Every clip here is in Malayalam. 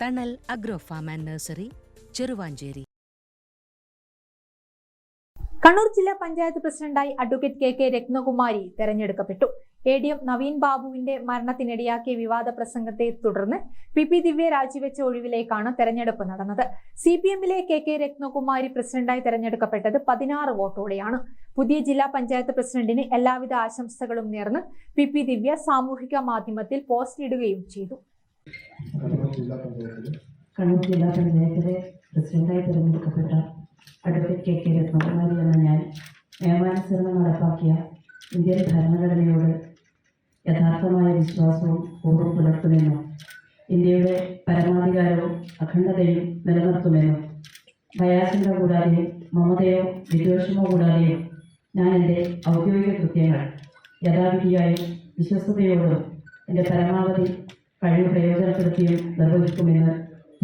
Thanal agro farm and nursery Cheruvanchery Kannur ജില്ലാ പഞ്ചായത്ത് പ്രസിഡന്റായി അഡ്വക്കേറ്റ് കെ കെ രത്നകുമാരി തെരഞ്ഞെടുക്കപ്പെട്ടു. എ ഡി എം നവീൻ ബാബുവിന്റെ മരണത്തിനിടയാക്കിയ വിവാദ പ്രസംഗത്തെ തുടർന്ന് പി പി ദിവ്യ രാജിവെച്ച ഒഴിവിലേക്കാണ് തെരഞ്ഞെടുപ്പ് നടന്നത്. സി പി എമ്മിലെ കെ കെ രത്നകുമാരി പ്രസിഡന്റായി തെരഞ്ഞെടുക്കപ്പെട്ടത് പതിനാറ് വോട്ടോടെയാണ്. പുതിയ ജില്ലാ പഞ്ചായത്ത് പ്രസിഡന്റിന് എല്ലാവിധ ആശംസകളും നേർന്ന് പി പി ദിവ്യ സാമൂഹിക മാധ്യമത്തിൽ പോസ്റ്റ് ഇടുകയും ചെയ്തു. കണ്ണൂർ ജില്ലാ പഞ്ചായത്തിലെ പ്രസിഡന്റായി തിരഞ്ഞെടുക്കപ്പെട്ട അഡ്വക്കേറ്റ് കെ കെ രത്നകുമാരി എന്ന ഞാൻ നിയമാനുസരണം നടപ്പാക്കിയ ഇന്ത്യൻ ഭരണഘടനയോട് യഥാർത്ഥമായ വിശ്വാസവും പൂർവം പുലർത്തുമെന്നും ഇന്ത്യയുടെ പരമാധികാരവും അഖണ്ഡതയും നിലനിർത്തുമെന്നും ഭയാശങ്ക കൂടാതെയും മമതയോ വിദ്വേഷമോ കൂടാതെയും ഞാൻ എന്റെ ഔദ്യോഗിക കൃത്യങ്ങൾ യഥാവിധിയായും വിശ്വസ്തയോടും എന്റെ പരമാവധി കഴിവ് പ്രയോജനപ്പെടുത്തിയും നിർവഹിക്കുമെന്ന്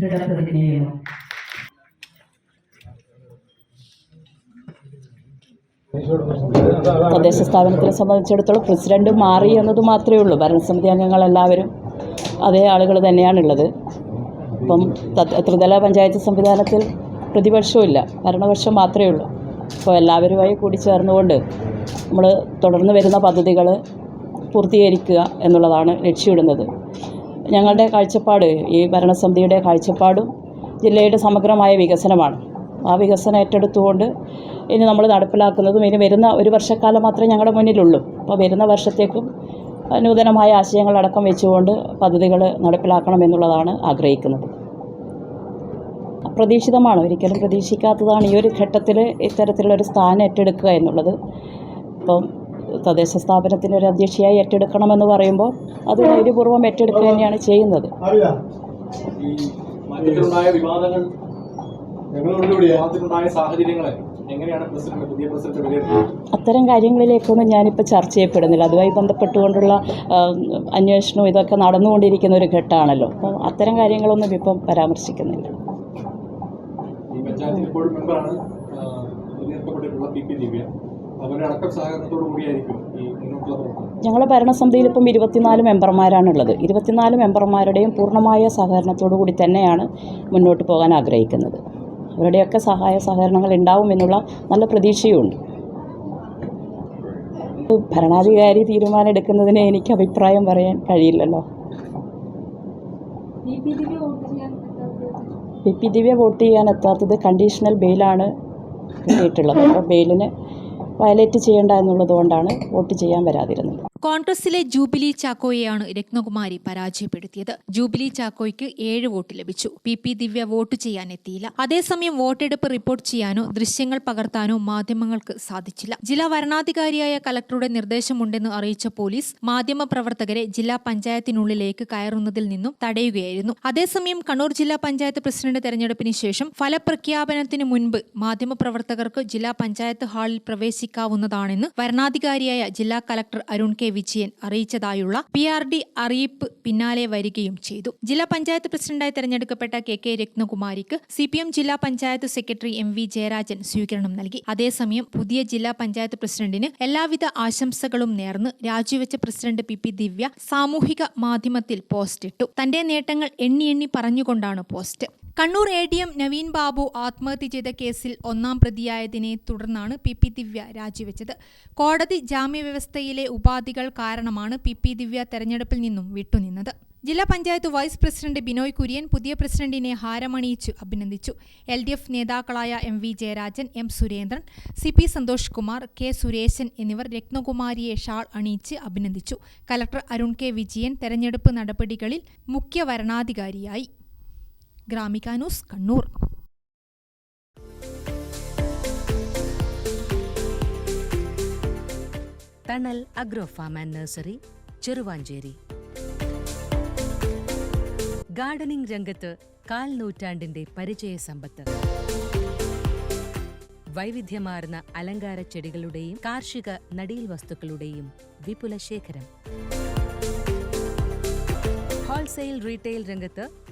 ദൃഢപ്രതിജ്ഞ ചെയ്യുന്നു തദ്ദേശ സ്ഥാപനത്തിനെ സംബന്ധിച്ചിടത്തോളം പ്രസിഡന്റ് മാറി എന്നത് മാത്രമേ ഉള്ളൂ. ഭരണസമിതി അംഗങ്ങൾ എല്ലാവരും അതേ ആളുകൾ തന്നെയാണുള്ളത്. ഇപ്പം ത- ത്രിതല പഞ്ചായത്ത് സംവിധാനത്തിൽ പ്രതിപക്ഷമില്ല ഭരണപക്ഷം മാത്രമേ ഉള്ളൂ. അപ്പോൾ എല്ലാവരുമായി കൂടി ചേർന്നുകൊണ്ട് നമ്മൾ തുടർന്ന് വരുന്ന പദ്ധതികൾ പൂർത്തീകരിക്കുക എന്നുള്ളതാണ് ലക്ഷ്യമിടുന്നത്. ഞങ്ങളുടെ കാഴ്ചപ്പാട് ഈ ഭരണസമിതിയുടെ കാഴ്ചപ്പാടും ജില്ലയുടെ സമഗ്രമായ വികസനമാണ്. ആ വികസനം ഏറ്റെടുത്തുകൊണ്ട് ഇനി നമ്മൾ നടപ്പിലാക്കുന്നതും ഇനി വരുന്ന ഒരു വർഷക്കാലം മാത്രമേ ഞങ്ങളുടെ മുന്നിലുള്ളൂ. അപ്പോൾ വരുന്ന വർഷത്തേക്കും നൂതനമായ ആശയങ്ങളടക്കം വെച്ചുകൊണ്ട് പദ്ധതികൾ നടപ്പിലാക്കണമെന്നുള്ളതാണ് ആഗ്രഹിക്കുന്നത്. അപ്രതീക്ഷിതമാണ്. ഒരിക്കലും പ്രതീക്ഷിക്കാത്തതാണ് ഈ ഒരു ഘട്ടത്തിൽ ഇത്തരത്തിലുള്ളൊരു സ്ഥാനം ഏറ്റെടുക്കുക എന്നുള്ളത്. ഇപ്പം തദ്ദേശ സ്ഥാപനത്തിന്റെ ഒരു അധ്യക്ഷയായി ഏറ്റെടുക്കണമെന്ന് പറയുമ്പോൾ അത് ധൈര്യപൂർവം ഏറ്റെടുക്കുക തന്നെയാണ് ചെയ്യുന്നത്. അത്തരം കാര്യങ്ങളിലേക്കൊന്നും ഞാനിപ്പോൾ ചർച്ച ചെയ്യപ്പെടുന്നില്ല. അതുമായി ബന്ധപ്പെട്ടുകൊണ്ടുള്ള അന്വേഷണവും ഇതൊക്കെ നടന്നുകൊണ്ടിരിക്കുന്ന ഒരു ഘട്ടമാണല്ലോ. അപ്പോൾ അത്തരം കാര്യങ്ങളൊന്നും ഇപ്പം പരാമർശിക്കുന്നില്ല. ഈ പഞ്ചായത്തിൽ ഇപ്പോഴും മെമ്പറാണ് തിരഞ്ഞെടുക്കപ്പെട്ടിട്ടുള്ള പി പി ദിവ്യ. ഞങ്ങളുടെ ഭരണസമിതിയിൽ ഇപ്പം ഇരുപത്തിനാല് മെമ്പർമാരാണുള്ളത്. ഇരുപത്തിനാല് മെമ്പർമാരുടെയും പൂർണമായ സഹകരണത്തോടു കൂടി തന്നെയാണ് മുന്നോട്ട് പോകാൻ ആഗ്രഹിക്കുന്നത്. അവരുടെയൊക്കെ സഹായ സഹകരണങ്ങൾ ഉണ്ടാവുമെന്നുള്ള നല്ല പ്രതീക്ഷയുണ്ട്. ഭരണാധികാരി തീരുമാനം എടുക്കുന്നതിന് എനിക്ക് അഭിപ്രായം പറയാൻ കഴിയില്ലല്ലോ. പി പി ദിവ്യ വോട്ട് ചെയ്യാൻ എത്താത്തത് കണ്ടീഷണൽ ബെയിലാണ് കിട്ടിയിട്ടുള്ളത്. അപ്പോൾ ബെയിലിന് വയലേറ്റ് ചെയ്യേണ്ട എന്നുള്ളത് കൊണ്ടാണ് വോട്ട് ചെയ്യാൻ വരാതിരുന്നത്. കോൺഗ്രസിലെ ജൂബിലി ചാക്കോയെയാണ് രത്നകുമാരി പരാജയപ്പെടുത്തിയത്. ജൂബിലി ചാക്കോയ്ക്ക് ഏഴ് വോട്ട് ലഭിച്ചു. പി പി ദിവ്യ വോട്ട് ചെയ്യാൻ എത്തിയില്ല അതേസമയം വോട്ടെടുപ്പ് റിപ്പോർട്ട് ചെയ്യാനോ ദൃശ്യങ്ങൾ പകർത്താനോ മാധ്യമങ്ങൾക്ക് സാധിച്ചില്ല. ജില്ലാ വരണാധികാരിയായ കലക്ടറുടെ നിർദ്ദേശമുണ്ടെന്ന് അറിയിച്ച പോലീസ് മാധ്യമ പ്രവർത്തകരെ ജില്ലാ പഞ്ചായത്തിനുള്ളിലേക്ക് കയറുന്നതിൽ നിന്നും തടയുകയായിരുന്നു. അതേസമയം കണ്ണൂർ ജില്ലാ പഞ്ചായത്ത് പ്രസിഡന്റ് തെരഞ്ഞെടുപ്പിന് ശേഷം ഫലപ്രഖ്യാപനത്തിന് മുൻപ് മാധ്യമപ്രവർത്തകർക്ക് ജില്ലാ പഞ്ചായത്ത് ഹാളിൽ പ്രവേശിക്കാവുന്നതാണെന്ന് വരണാധികാരിയായ ജില്ലാ കലക്ടർ അരുൺ കെ വിജയൻ അറിയിച്ചതായുള്ള പി ആർ ഡി അറിയിപ്പ് പിന്നാലെ വരികയും ചെയ്തു. ജില്ലാ പഞ്ചായത്ത് പ്രസിഡന്റായി തെരഞ്ഞെടുക്കപ്പെട്ട കെ കെ രത്നകുമാരിക്ക് സി പി എം ജില്ലാ panchayat secretary M V Jayarajan സ്വീകരണം നൽകി. അതേസമയം പുതിയ ജില്ലാ പഞ്ചായത്ത് പ്രസിഡന്റിന് എല്ലാവിധ ആശംസകളും നേർന്ന് രാജിവെച്ച പ്രസിഡന്റ് പി പി ദിവ്യ സാമൂഹിക മാധ്യമത്തിൽ പോസ്റ്റ് ഇട്ടു. തന്റെ നേട്ടങ്ങൾ എണ്ണി എണ്ണി പറഞ്ഞുകൊണ്ടാണ് post. Kannur A D M Naveen Babu ആത്മഹത്യ ചെയ്ത കേസിൽ ഒന്നാം പ്രതിയായതിനെ തുടർന്നാണ് പി പി ദിവ്യ രാജിവെച്ചത്. കോടതി ജാമ്യവ്യവസ്ഥയിലെ ഉപാധികൾ കാരണമാണ് പി പി ദിവ്യ തെരഞ്ഞെടുപ്പിൽ നിന്നും വിട്ടുനിന്നത്. ജില്ലാ പഞ്ചായത്ത് വൈസ് പ്രസിഡന്റ് ബിനോയ് കുര്യൻ പുതിയ പ്രസിഡന്റിനെ ഹാരമണിയിച്ചു അഭിനന്ദിച്ചു. എൽ ഡി എഫ് നേതാക്കളായ M V Jayarajan M Surendran C P Santhosh Kumar K Suresan എന്നിവർ രത്നകുമാരിയെ ഷാൾ അണിയിച്ച് അഭിനന്ദിച്ചു. കലക്ടർ അരുൺ കെ വിജയൻ തെരഞ്ഞെടുപ്പ് നടപടികളിൽ മുഖ്യ വരണാധികാരിയായി. Gramika news Kannur. Thanal agro farm and nursery Cheruvanchery. Gardening രംഗത്ത് കാൽ നൂറ്റാണ്ടിന്റെ പരിചയ സമ്പത്ത്. വൈവിധ്യമാർന്ന അലങ്കാര ചെടികളുടെയും കാർഷിക നടീൽ വസ്തുക്കളുടെയും വിപുല ശേഖരം ഹോൾസെയിൽ റീറ്റെയിൽ രംഗത്ത്